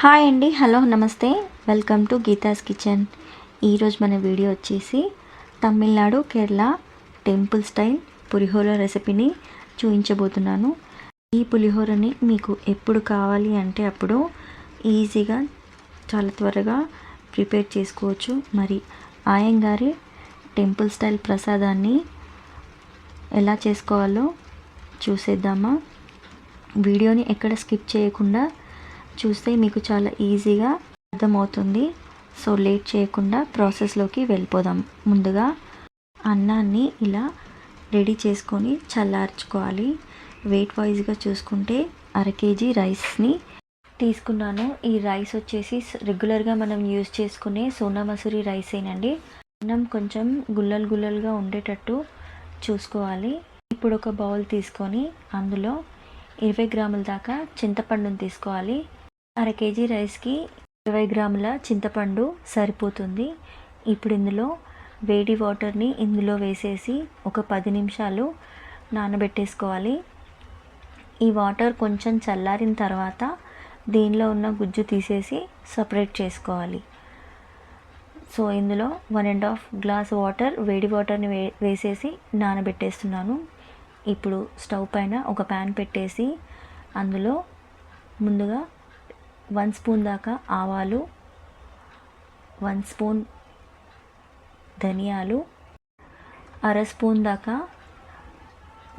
Hi అండి hello నమస్తే. Welcome to Geetha's kitchen. ఈరోజు మన వీడియో వచ్చేసి తమిళనాడు కేరళ టెంపుల్ స్టైల్ పులిహోర రెసిపీని చూపించబోతున్నాను. ఈ పులిహోరని మీకు ఎప్పుడు కావాలి అంటే అప్పుడు ఈజీగా చాలా త్వరగా ప్రిపేర్ చేసుకోవచ్చు. మరి ఆయంగారి టెంపుల్ స్టైల్ ప్రసాదాన్ని ఎలా చేసుకోవాలో చూసేద్దామా? వీడియోని ఎక్కడ స్కిప్ చేయకుండా చూస్తే మీకు చాలా ఈజీగా అర్థమవుతుంది. సో లేట్ చేయకుండా ప్రాసెస్లోకి వెళ్ళిపోదాం. ముందుగా అన్నాన్ని ఇలా రెడీ చేసుకొని చల్లార్చుకోవాలి. వెయిట్ వైజ్గా చూసుకుంటే అర కేజీ రైస్ని తీసుకున్నాను. ఈ రైస్ వచ్చేసి రెగ్యులర్గా మనం యూజ్ చేసుకునే సోనా మసూరి రైసేనండి. అన్నం కొంచెం గుల్లలు గుల్లలుగా ఉండేటట్టు చూసుకోవాలి. ఇప్పుడు ఒక బౌల్ తీసుకొని అందులో ఇరవై గ్రాముల దాకా చింతపండును తీసుకోవాలి. అర కేజీ రైస్కి ఇరవై గ్రాముల చింతపండు సరిపోతుంది. ఇప్పుడు ఇందులో వేడి వాటర్ని ఇందులో వేసేసి ఒక పది నిమిషాలు నానబెట్టేసుకోవాలి. ఈ వాటర్ కొంచెం చల్లారిన తర్వాత దీనిలో ఉన్న గుజ్జు తీసేసి సపరేట్ చేసుకోవాలి. సో ఇందులో one and half glass water వేడి వాటర్ని వే వేసేసి నానబెట్టేస్తున్నాను. ఇప్పుడు స్టవ్ పైన ఒక ప్యాన్ పెట్టేసి అందులో ముందుగా వన్ స్పూన్ దాకా ఆవాలు వన్ స్పూన్ ధనియాలు అర స్పూన్ దాకా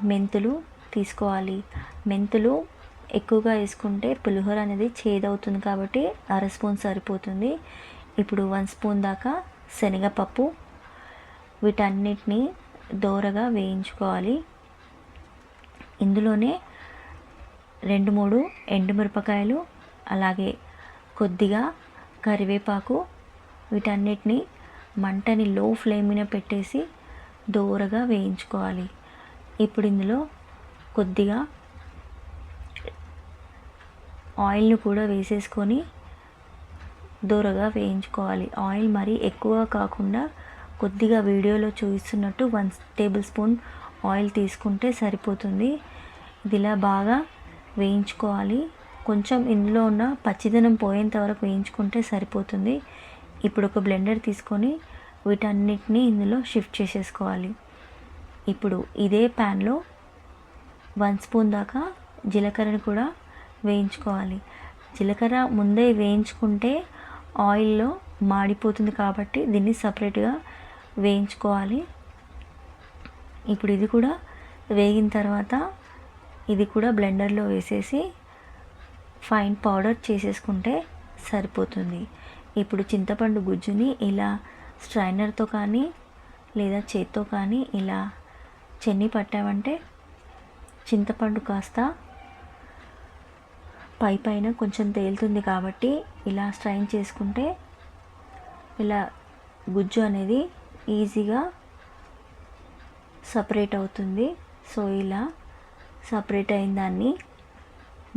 మెంతులు తీసుకోవాలి. మెంతులు ఎక్కువగా వేసుకుంటే పులిహోర అనేది చేదవుతుంది కాబట్టి అర స్పూన్ సరిపోతుంది. ఇప్పుడు వన్ స్పూన్ దాకా శనగపప్పు వీటన్నిటిని దోరగా వేయించుకోవాలి. ఇందులోనే రెండు మూడు ఎండుమిరపకాయలు అలాగే కొద్దిగా కరివేపాకు వీటన్నిటిని మంటని లో ఫ్లేమ్ మీద పెట్టేసి దోరగా వేయించుకోవాలి. ఇప్పుడు ఇందులో కొద్దిగా ఆయిల్ని కూడా వేసేసుకొని దూరగా వేయించుకోవాలి. ఆయిల్ మరీ ఎక్కువ కాకుండా కొద్దిగా వీడియోలో చూపిస్తున్నట్టు వన్ టేబుల్ స్పూన్ ఆయిల్ తీసుకుంటే సరిపోతుంది. ఇది ఇలా బాగా వేయించుకోవాలి. కొంచెం ఇందులో ఉన్న పచ్చిదనం పోయేంత వరకు వేయించుకుంటే సరిపోతుంది. ఇప్పుడు ఒక బ్లెండర్ తీసుకొని వీటన్నిటిని ఇందులో షిఫ్ట్ చేసేసుకోవాలి. ఇప్పుడు ఇదే ప్యాన్లో వన్ స్పూన్ దాకా జీలకర్రని కూడా వేయించుకోవాలి. జీలకర్ర ముందే వేయించుకుంటే ఆయిల్లో మాడిపోతుంది కాబట్టి దీన్ని సపరేట్గా వేయించుకోవాలి. ఇప్పుడు ఇది కూడా వేగిన తర్వాత ఇది కూడా బ్లెండర్లో వేసేసి ఫైన్ పౌడర్ చేసేసుకుంటే సరిపోతుంది. ఇప్పుడు చింతపండు గుజ్జుని ఇలా స్ట్రైనర్తో కానీ లేదా చేత్తో కానీ ఇలా చెన్ని పట్టామంటే చింతపండు కాస్త పై పైన కొంచెం తేలుతుంది కాబట్టి ఇలా స్ట్రైన్ చేసుకుంటే ఇలా గుజ్జు అనేది ఈజీగా సపరేట్ అవుతుంది. సో ఇలా సపరేట్ అయిన దాన్ని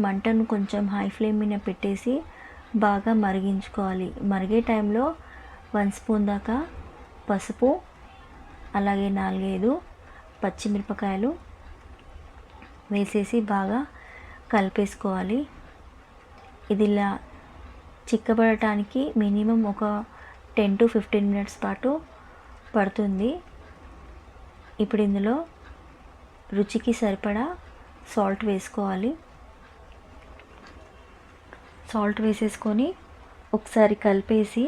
మంటను కొంచెం హై ఫ్లేమ్ మీద పెట్టేసి బాగా మరిగించుకోవాలి. మరిగే టైంలో వన్ స్పూన్ దాకా పసుపు అలాగే నాలుగైదు పచ్చిమిరపకాయలు వేసేసి బాగా కలిపేసుకోవాలి. ఇది ఇలా చిక్కబడటానికి మినిమం ఒక టెన్ టు ఫిఫ్టీన్ మినిట్స్ పాటు పడుతుంది. ఇప్పుడు ఇందులో రుచికి సరిపడా సాల్ట్ వేసుకోవాలి. సాల్ట్ వేసేసుకొని ఒకసారి కలిపేసి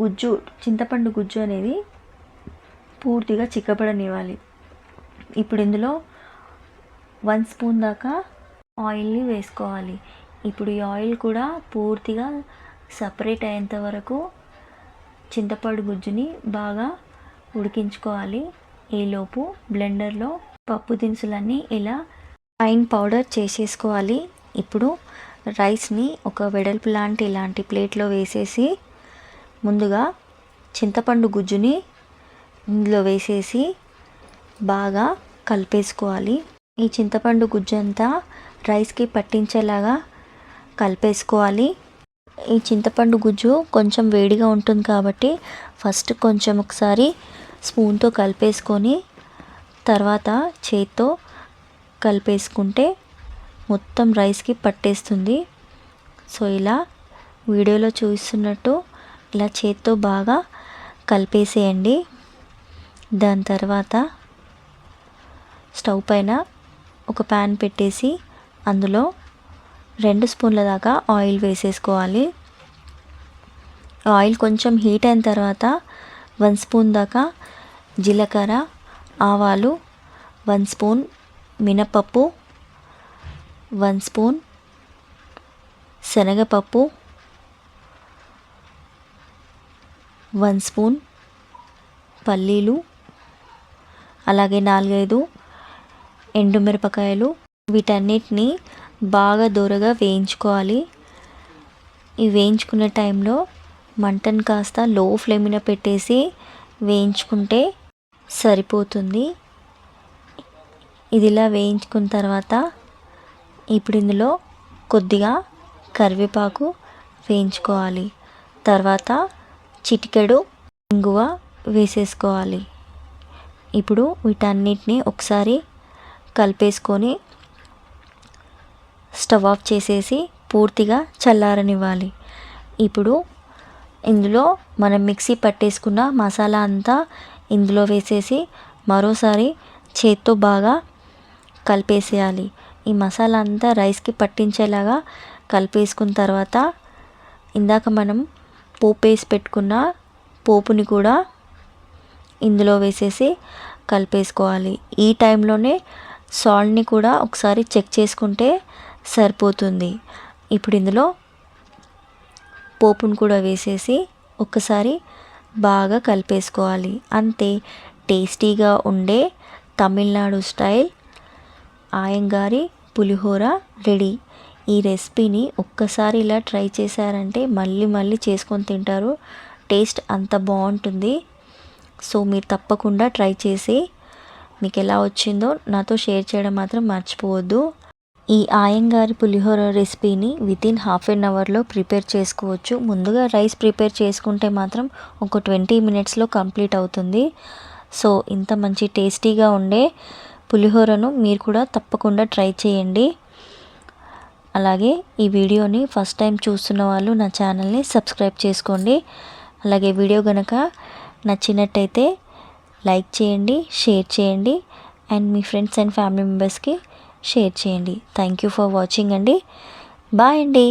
గుజ్జు చింతపండు గుజ్జు అనేది పూర్తిగా చిక్కబడనివ్వాలి. ఇప్పుడు ఇందులో వన్ స్పూన్ దాకా ఆయిల్ని వేసుకోవాలి. ఇప్పుడు ఈ ఆయిల్ కూడా పూర్తిగా సపరేట్ అయ్యేంత వరకు చింతపండు గుజ్జుని బాగా ఉడికించుకోవాలి. ఈలోపు బ్లెండర్లో పప్పు దినుసులన్నీ ఇలా ఫైన్ పౌడర్ చేసేసుకోవాలి. ఇప్పుడు రైస్ని ఒక వెడల్పు లాంటి ఇలాంటి ప్లేట్లో వేసేసి ముందుగా చింతపండు గుజ్జుని ఇందులో వేసేసి బాగా కలిపేసుకోవాలి. ఈ చింతపండు గుజ్జు అంతా రైస్కి పట్టించేలాగా కలిపేసుకోవాలి. ఈ చింతపండు గుజ్జు కొంచెం వేడిగా ఉంటుంది కాబట్టి ఫస్ట్ కొంచెం ఒకసారి స్పూన్తో కలిపేసుకొని తర్వాత చేత్తో కలిపేసుకుంటే మొత్తం రైస్కి పట్టేస్తుంది. సో ఇలా వీడియోలో చూస్తున్నట్టు ఇలా చేత్తో బాగా కలిపేసేయండి. దాని తర్వాత స్టవ్ పైన ఒక ప్యాన్ పెట్టేసి అందులో రెండు స్పూన్ల దాకా ఆయిల్ వేసేసుకోవాలి. ఆయిల్ కొంచెం హీట్ అయిన తర్వాత వన్ స్పూన్ దాకా జీలకర్ర ఆవాలు వన్ స్పూన్ మినపప్పు వన్ స్పూన్ శనగపప్పు వన్ స్పూన్ పల్లీలు అలాగే నాలుగైదు ఎండుమిరపకాయలు. వీటన్నిటిని బాగా దూరగా వేయించుకోవాలి. ఈ వేయించుకునే టైంలో మంటను కాస్త లో ఫ్లేమిన పెట్టేసి వేయించుకుంటే సరిపోతుంది. ఇది ఇలా వేయించుకున్న తర్వాత ఇప్పుడు ఇందులో కొద్దిగా కరివేపాకు వేయించుకోవాలి. తర్వాత చిటికెడు ఇంగువ వేసేసుకోవాలి. ఇప్పుడు వీటన్నిటిని ఒకసారి కలిపేసుకొని స్టవ్ ఆఫ్ చేసేసి పూర్తిగా చల్లారనివ్వాలి. ఇప్పుడు ఇందులో మనం మిక్సీ పట్టేసుకున్న మసాలా అంతా ఇందులో వేసేసి మరోసారి చేత్తో బాగా కలిపేసేయాలి. ఈ మసాలా అంతా రైస్కి పట్టించేలాగా కలిపేసుకున్న తర్వాత ఇందాక మనం పోపు వేసి పెట్టుకున్న పోపుని కూడా ఇందులో వేసేసి కలిపేసుకోవాలి. ఈ టైంలోనే సాల్ట్ని కూడా ఒకసారి చెక్ చేసుకుంటే సరిపోతుంది. ఇప్పుడు ఇందులో పోపును కూడా వేసేసి ఒక్కసారి బాగా కలిపేసుకోవాలి. అంతే టేస్టీగా ఉండే తమిళనాడు స్టైల్ ఆయంగారి పులిహోర రెడీ. ఈ రెసిపీని ఒక్కసారి ఇలా ట్రై చేశారంటే మళ్ళీ మళ్ళీ చేసుకొని తింటారు. టేస్ట్ అంత బాగుంటుంది. సో మీరు తప్పకుండా ట్రై చేసి మీకు ఎలా వచ్చిందో నాతో షేర్ చేయడం మాత్రం మర్చిపోవద్దు. ఈ ఆయంగారి పులిహోర రెసిపీని వితిన్ హాఫ్ అన్ అవర్లో ప్రిపేర్ చేసుకోవచ్చు. ముందుగా రైస్ ప్రిపేర్ చేసుకుంటే మాత్రం ఒక ట్వంటీ మినిట్స్లో కంప్లీట్ అవుతుంది. సో ఇంత మంచి టేస్టీగా ఉండే పులిహోరను మీరు కూడా తప్పకుండా ట్రై చేయండి. అలాగే ఈ వీడియోని ఫస్ట్ టైం చూస్తున్న వాళ్ళు నా ఛానల్ని సబ్స్క్రైబ్ చేసుకోండి. అలాగే వీడియో కనుక నచ్చినట్టయితే లైక్ చేయండి షేర్ చేయండి అండ్ మీ ఫ్రెండ్స్ అండ్ ఫ్యామిలీ మెంబర్స్కి షేర్ చేయండి. థ్యాంక్ యూ ఫర్ వాచింగ్ అండి. బాయ్ అండి.